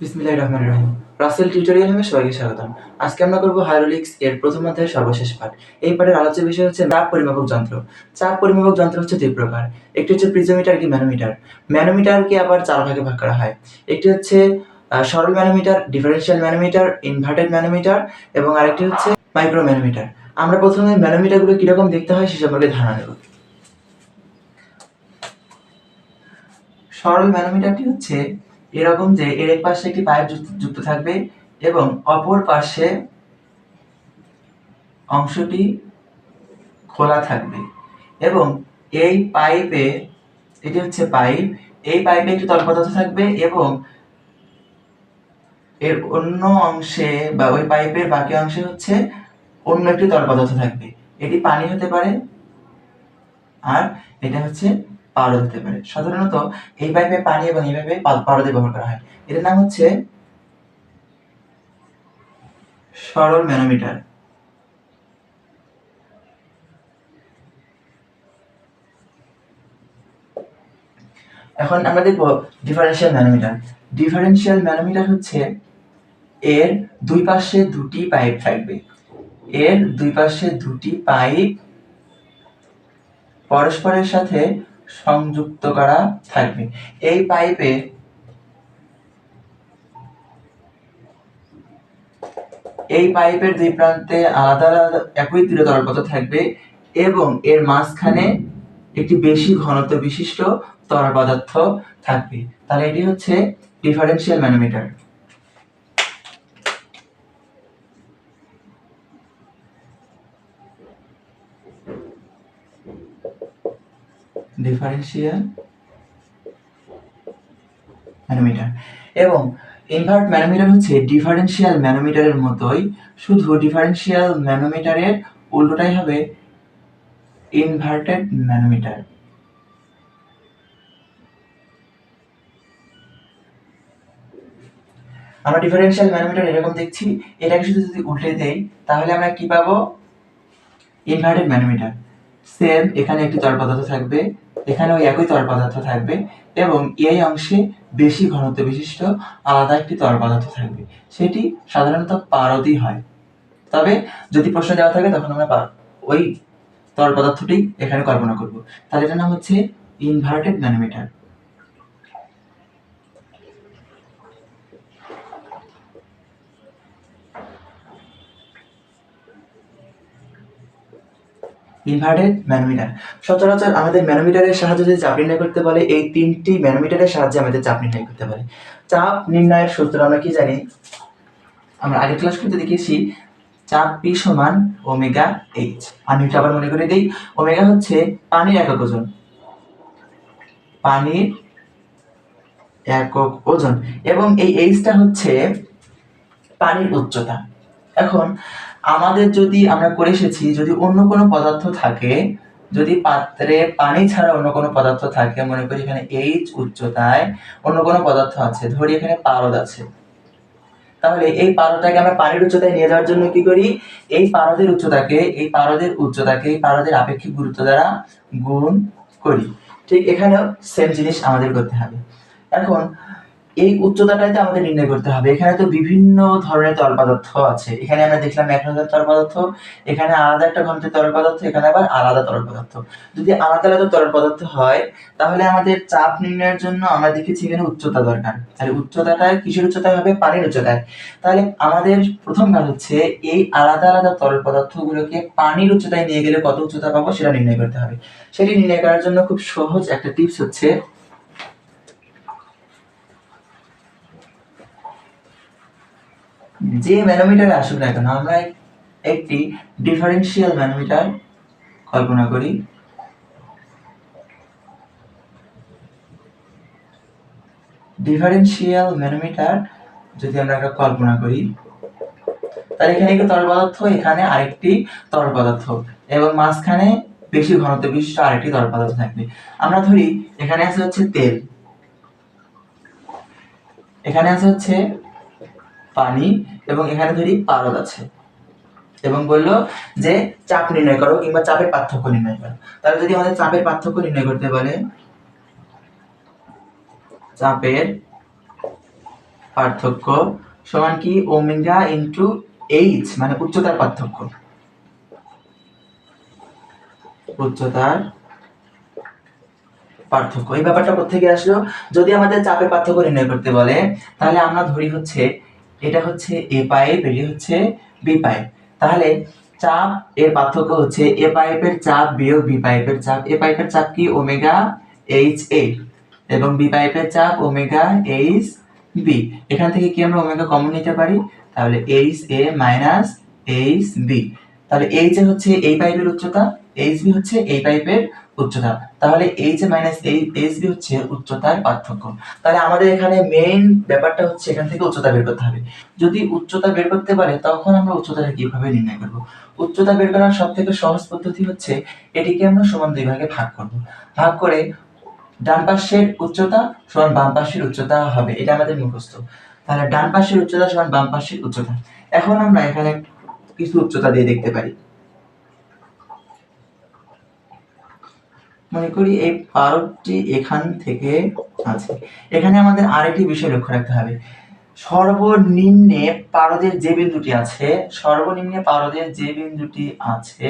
বিসমিল্লাহির রহমানির রহিম। রাসেল টিউটোরিয়াল সবাইকে স্বাগতম। আজকে আমরা এর প্রথম অধ্যায়ের সর্বশেষ পাঠ। এই পাঠের আলোচ্য বিষয় হচ্ছে চাপ পরিমাপক যন্ত্র। চাপ পরিমাপক যন্ত্র হচ্ছে দুই প্রকার। একটি হচ্ছে প্রিজোমিটার ম্যানোমিটার? ম্যানোমিটারকে আবার চার ভাগে ভাগ করা হয়। একটি হচ্ছে সরল manometer, differential manometer, inverted manometer এবং আরেকটি হচ্ছে মাইক্রো ম্যানোমিটার আমরা প্রথমে ম্যানোমিটারগুলো কীরকম দেখতে হয় সে সম্পর্কে ধারণা নেব। সরল ম্যানোমিটারটি হচ্ছে এরকম যে এর এক পাশে একটি পাইপ যুক্ত- থাকবে এবং অপর পাশে অংশটি খোলা থাকবে। এবং এই পাইপে, এটি হচ্ছে পাইপ, এই পাইপে একটি তরল পদার্থ থাকবে এবং এর অন্য অংশে বা ওই পাইপের বাকি অংশে হচ্ছে অন্য একটি তরল পদার্থ থাকবে। এটি পানি হতে পারে আর এটা হচ্ছে পারদ হতে পারে। সাধারণত এই পাইপে পানি এবং এই পাইপে ব্যবহার করা হয়। এটার নাম হচ্ছে সরল ম্যানোমিটার। এখন আমরা দেখব ডিফারেনশিয়াল ম্যানোমিটার। ডিফারেনশিয়াল ম্যানোমিটার হচ্ছে এর দুই পাশে দুটি পাইপ থাকবে। এর দুই পাশে দুটি পাইপ পরস্পরের সাথে সংযুক্ত করা থাকবে। এই পাইপে এই পাইপের দুই প্রান্তে আলাদা আলাদা একই তীরে তরলপথ থাকবে এবং এর মাঝখানে একটি বেশি ঘনত্ব বিশিষ্ট তরল পদার্থ থাকবে। তাহলে এটি হচ্ছে ডিফারেন্সিয়াল ম্যানোমিটার ডিফারেনশিয়াল ম্যানোমিটার। এবং ইনভার্ট ম্যানোমিটার হচ্ছে ডিফারেন্সিয়াল ম্যানোমিটারের মতোই। শুধু ডিফারেন্সিয়াল ম্যানোমিটারের উল্টোটাই হবে ইনভার্টেড ম্যানোমিটার। আমরা ডিফারেন্সিয়াল ম্যানোমিটার এরকম দেখছি, এটাকে শুধু যদি উল্টে দেই, তাহলে আমরা কি পাবো? Inverted manometer. সেম এখানে একটি তরল পদার্থ থাকবে এখানে ওই একই তরল পদার্থ থাকবে এবং এই অংশে বেশি ঘনত্ব বিশিষ্ট আলাদা একটি তরল পদার্থ থাকবে। সেটি সাধারণত পারদই হয়। তবে যদি প্রশ্ন দেওয়া থাকে, তখন আমরা ওই তরল পদার্থটি এখানে কল্পনা করব। তাহলে এটার নাম হচ্ছে ইনভার্টেড ম্যানোমিটার ইনভার্টেড ম্যানোমিটার সচরাচর আমাদের ম্যানোমিটারের সাহায্যে যদি চাপ নির্ণয় করতে বলে, এই তিনটি ম্যানোমিটারের সাহায্যে আমাদের চাপ নির্ণয় করতে পারে চাপ নির্ণয়ের সূত্র আমরা কি জানি? আমরা আগের ক্লাস করতে দেখিয়েছি, চাপ পি সমান ওমেগা এইচ আমি এটা আবার মনে করে দিই ওমেগা হচ্ছে পানির একক ওজন। পানির একক ওজন। এবং এই এইচটা হচ্ছে পানির উচ্চতা। এখন আমাদের যদি আমরা করে এসেছি, যদি অন্য কোনো পদার্থ থাকে, যদি পাত্রে পানি ছাড়া অন্য কোনো পদার্থ থাকে, মনে করি এখানে এইচ উচ্চতায় অন্য কোনো পদার্থ আছে, ধরি এখানে পারদ আছে, তাহলে এই পারদটাকে আমরা পানির উচ্চতায় নিয়ে যাওয়ার জন্য কি করি? এই পারদের উচ্চতাকে, এই পারদের উচ্চতাকে, এই পারদের আপেক্ষিক গুরুত্ব দ্বারা গুণ করি। ঠিক এখানেও সেম জিনিস আমাদের করতে হবে। এখন এই উচ্চতাটাতে আমাদের নির্ণয় করতে হবে। এখানে তো বিভিন্ন ধরনের তরল পদার্থ আছে। এখানে আমরা দেখলাম এক ধরনের তরল পদার্থ, এখানে আলাদা একটা ঘনত্বের তরল পদার্থ, এখানে আবার আলাদা তরল পদার্থ। যদি আলাদা আলাদা তরল পদার্থ হয়, তাহলে আমাদের চাপ নির্ণয়ের জন্য আমরা দেখেছি এখানে উচ্চতা দরকার। তাহলে উচ্চতাটা কিসের উচ্চতায় হবে? পানির উচ্চতায়। তাহলে আমাদের প্রথম কাজ হচ্ছে, এই আলাদা আলাদা তরল পদার্থগুলোকে পানির উচ্চতায় নিয়ে গেলে কত উচ্চতা পাবো সেটা নির্ণয় করতে হবে। সেটি নির্ণয় করার জন্য খুব সহজ একটা টিপস হচ্ছে যে ম্যানোমিটার আসুক না কেন, আমরা একটি ডিফারেন্সিয়াল ম্যানোমিটার কল্পনা করি। ডিফারেনশিয়াল ম্যানোমিটার যদি আমরা একটা কল্পনা করি, তাহলে এখানে একটি তরল পদার্থ, এখানে আরেকটি তরল পদার্থ, এবং মাঝখানে বেশি ঘনত্ব বিশিষ্ট আরেকটি তরল পদার্থ থাকবে। আমরা ধরি, এখানে আছে হচ্ছে তেল। এখানে আছে হচ্ছে পানি। এবং এখানে ধরি পারদ আছে। এবং বলল যে চাপ নির্ণয় করো কিংবা চাপের পার্থক্য নির্ণয় করো। তাহলে যদি আমাদের চাপের পার্থক্য নির্ণয় করতে বলে চাপের পার্থক্য সমান কি ওমেগা ইন্টু এইচ মানে উচ্চতার পার্থক্য। উচ্চতার পার্থক্য। এই ব্যাপারটা কোথেকে আসলো? যদি আমাদের চাপের পার্থক্য নির্ণয় করতে বলে, তাহলে আমরা ধরি হচ্ছে এটা হচ্ছে এ পাইপ এটি হচ্ছে বি পাইপ তাহলে চাপ এর পার্থক্য হচ্ছে এ পাইপের চাপ বিয়োগ বি পাইপের চাপ। এ পাইপের চাপ কি? ওমেগা এইচ এ এবং বি পাইপের চাপ ওমেগা এইচ বি এখান থেকে কি আমরা ওমেগা কমন নিতে পারি? তাহলে H A minus H B তাহলে এইচ এ হচ্ছে এই পাইপের উচ্চতা এইচ বি হচ্ছে এই পাইপের উচ্চতা তাহলে এইচ এ মাইনাস এই এইচ বি হচ্ছে উচ্চতার পার্থক্য। তাহলে আমাদের এখানে মেইন ব্যাপারটা হচ্ছে এখান থেকে উচ্চতা বের করতে হবে। যদি উচ্চতা বের করতে পারে, তখন আমরা উচ্চতাটা কীভাবে নির্ণয় করব? উচ্চতা বের করার সব থেকে সহজ পদ্ধতি হচ্ছে এটিকে আমরা সমান দুই ভাগে ভাগ করব। ভাগ করে ডান পাশের উচ্চতা সমান বাম পাশের উচ্চতা হবে। এটা আমাদের মুখস্থ। তাহলে ডান পাশের উচ্চতা সমান বাম পাশের উচ্চতা। এখন আমরা এখানে কিছু উচ্চতা দিয়ে দেখতে পারি। মনে করি এই পারদটি এখান থেকে আছে। এখানে আমাদের আরেকটি বিষয় লক্ষ্য রাখতে হবে। সর্বনিম্নে পারদের যে বিন্দুটি আছে, সর্বনিম্নে পারদের যে বিন্দুটি আছে,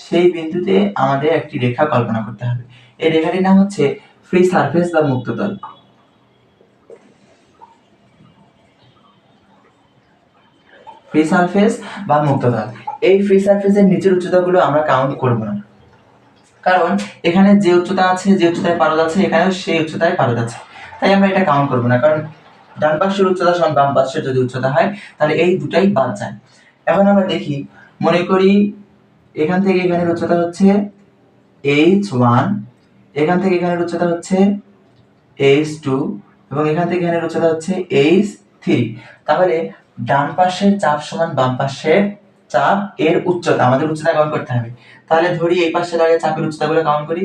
সেই বিন্দুতে আমাদের একটি রেখা কল্পনা করতে হবে। এই রেখাটির নাম হচ্ছে ফ্রি সারফেস বা মুক্ত মুক্ততল ফ্রি সারফেস বা মুক্ত মুক্ততল এই ফ্রি সারফেসের নিচের উচ্চতাগুলো আমরা কাউন্ট করব না। কারণ এখানে যে উচ্চতা আছে, যে উচ্চতায় পারদ আছে, এখানেও সেই উচ্চতায় পারদ আছে। তাই আমরা এটা কাউন্ট করব না, কারণ ডান পাশের উচ্চতা সমান বাম পাশের যদি উচ্চতা হয়, তাহলে এই দুটাই বাদ যায়। এখন আমরা দেখি, মনে করি এখান থেকে এখানের উচ্চতা হচ্ছে এইচ ওয়ান এখান থেকে এখানের উচ্চতা হচ্ছে এইচ টু এবং এখান থেকে এখানের উচ্চতা হচ্ছে এইচ থ্রি তাহলে ডান পাশের চাপ সমান বাম পাশের চাপ এর উচ্চতা, আমাদের উচ্চতা কাউন্ট করতে হবে। তাহলে ধরি এই পাশে দাঁড়িয়ে চাপের উচ্চতাগুলো কাউন্ট করি।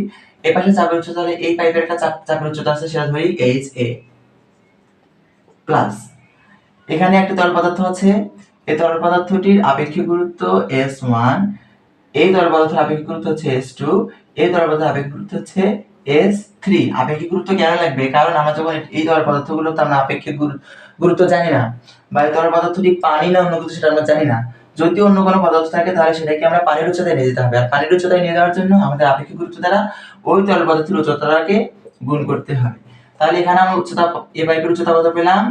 এই পাশে চাপের উচ্চতা তাহলে এই পাইপের একটা চাপ, চাপের উচ্চতা আছে, সেটা ধরি এইচ এ প্লাস এখানে একটা তরল পদার্থ আছে। এই তরল পদার্থটির আপেক্ষিক গুরুত্ব এস ওয়ান এই তরল পদার্থের আপেক্ষিক গুরুত্ব হচ্ছে এস টু এই তরল পদার্থের আপেক্ষিক গুরুত্ব হচ্ছে এস থ্রি আপেক্ষিক গুরুত্ব কেন লাগবে? কারণ আমরা যখন এই তরল পদার্থগুলো তো আমরা আপেক্ষিক গুরুত্ব জানি না। বা এই তরল পদার্থটি পানি না অন্য কিছু সেটা আমরা জানি না। যদি অন্য কোনো পদার্থ থাকে, তাহলে সেটাকে আমরা পানির উচ্চতায় নিয়ে যেতে হবে। আর পানির উচ্চতায় নিয়ে যাওয়ার জন্য আমাদের আপেক্ষিক গুরুত্ব দ্বারা ওই তরল পদার্থের উচ্চতাটাকে গুণ করতে হবে। তাহলে এখানে আমরা উচ্চতা এ পাইপের উচ্চতা কত পেলাম?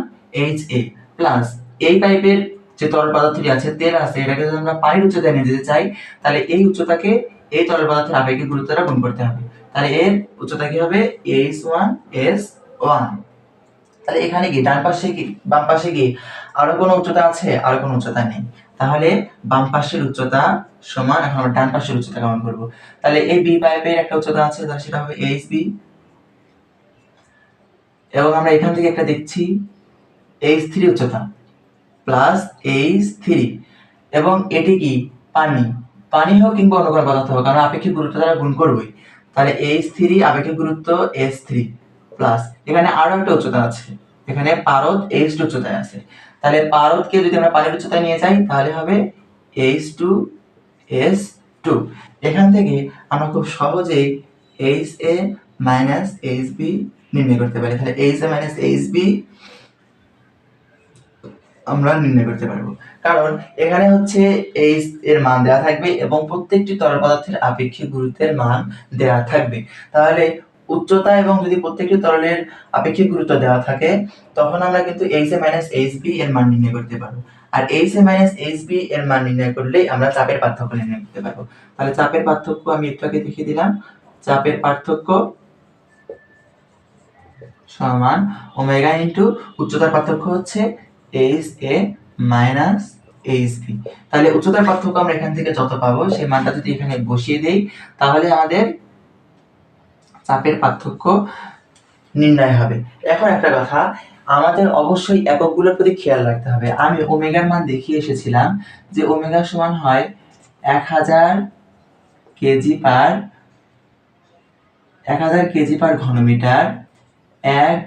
এইচ এ প্লাস এই পাইপের যে তরল পদার্থটি আছে, তেল আছে, এটাকে যদি আমরা পানির উচ্চতায় নিয়ে যেতে চাই, তাহলে এই উচ্চতাকে এই তরল পদার্থের আপেক্ষিক গুরুত্ব দ্বারা গুণ করতে হবে। তাহলে এর উচ্চতা কি হবে? এইচ ওয়ান এস ওয়ান তাহলে এখানে কি ডান পাশে কি, বাম পাশে কি আরও কোনো উচ্চতা আছে? আর কোনো উচ্চতা নেই। তাহলে বাম পাশের উচ্চতা সমান, এখন আমরা ডান পাশের উচ্চতা কেমন করব। তাহলে এই বি পাইপের একটা উচ্চতা আছে, তাহলে সেটা হবে এইচ বি। এবং আমরা এখান থেকে একটা দেখছি এইচ থ্রি উচ্চতা প্লাস এইচ থ্রি এবং এটি কি? পানি। পানি হোক কিংবা অন্য কোনো পদার্থ হোক, আমরা আপেক্ষিক গুরুত্ব দ্বারা গুণ করবই। তাহলে এইচ থ্রি আপেক্ষিক গুরুত্ব এস থ্রি প্লাস এখানে আরও একটা উচ্চতা আছে। এখানে পারদ এইচ টু উচ্চতায় আছে। তাহলে পারদকে যদি আমরা পানির উচ্চতায় নিয়ে যাই, তাহলে হবে এইচ টু এস টু এখান থেকে আমরা খুব সহজেই H A minus H B নির্ণয় করতে পারি। তাহলে H A minus H B আমরা নির্ণয় করতে পারব। কারণ এখানে হচ্ছে এইচ এর মান দেওয়া থাকবে এবং প্রত্যেকটি তরল পদার্থের আপেক্ষিক গুরুত্বের মান দেওয়া থাকবে। তাহলে উচ্চতা এবং যদি প্রত্যেকটি তরলের আপেক্ষিক গুরুত্ব দেওয়া থাকে, তখন আমরা কিন্তু H A minus H B এর মান নির্ণয় করতে পারব। আর H A minus H B এর মান নির্ণয় করলেই আমরা চাপের পার্থক্য নির্ণয় করতে পারব। তাহলে চাপের পার্থক্য আমি একটু আগে দেখিয়ে দিলাম। চাপের পার্থক্য সমান ওমেগা ইন্টু উচ্চতার পার্থক্য হচ্ছে H A minus H B তাহলে উচ্চতার পার্থক্য আমরা এখান থেকে যত পাবো, সেই মানটা যদি এখানে বসিয়ে দেই, তাহলে আমাদের চাপের পার্থক্য নির্ণয় হবে। এখন একটা কথা, আমাদের অবশ্যই এককগুলোর প্রতি খেয়াল রাখতে হবে। আমি ওমেগার মান দেখিয়ে এসেছিলাম যে ওমেগা সমান হয় এক হাজার কেজি পার, এক হাজার কেজি পার ঘনমিটার, এক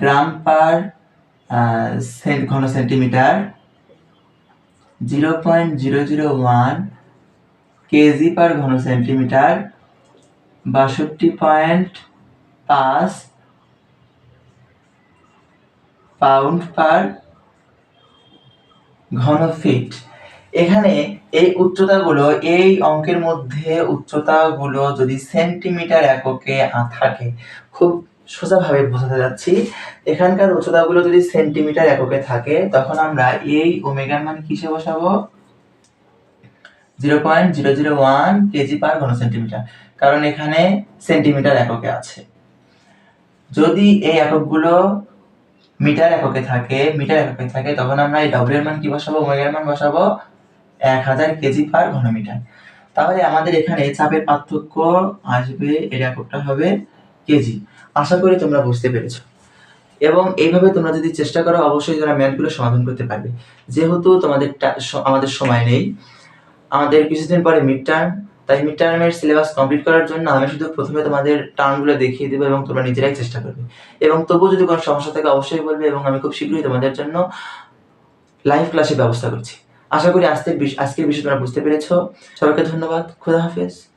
গ্রাম পার ঘন centimetre, zero point zero zero one KG per ঘন সেন্টিমিটার বাষট্টি পয়েন্ট পাঁচ পাউন্ড পার ঘন ফিট এখানে এই উচ্চতাগুলো, এই অঙ্কের মধ্যে উচ্চতাগুলো যদি সেন্টিমিটার এককে থাকে, খুব সোজাভাবে বোঝাতে যাচ্ছি। এখানকার উচ্চতাগুলো যদি সেন্টিমিটার এককে থাকে, তখন আমরা এই ওমেগার মান কিসে বসাবো? Zero point zero zero one KG per ঘন সেন্টিমিটার কারণ এখানে সেন্টিমিটার এককে আছে। যদি এই এককগুলো মিটার এককে থাকে, মিটার এককে থাকে, তখন আমরা এই ডব্লিউ এর মান কি বসাবো? ওমেগার মান বসাবো এক হাজার কেজি পার ঘনমিটার। তাহলে আমাদের এখানে চাপের পার্থক্য আসবে, এর এককটা হবে কেজি আশা করি তোমরা বুঝতে পেরেছ। এবং এইভাবে তোমরা যদি চেষ্টা করো, অবশ্যই তোমরা ম্যাথগুলো সমাধান করতে পারবে। যেহেতু তোমাদের আমাদের সময় নেই, আমাদের কিছুদিন পরে মিড টার্ম তাই মিড টার্মের সিলেবাস কমপ্লিট করার জন্য আমি শুধু প্রথমে তোমাদের টার্মগুলো দেখিয়ে দেবো এবং তোমরা নিজেরাই চেষ্টা করবে। এবং তবুও যদি কোনো সমস্যা থাকে অবশ্যই বলবে এবং আমি খুব শীঘ্রই তোমাদের জন্য লাইভ ক্লাসের ব্যবস্থা করছি। আশা করি আজকের আজকের বিষয় তোমরা বুঝতে পেরেছ। সবাইকে ধন্যবাদ। খুদা হাফেজ।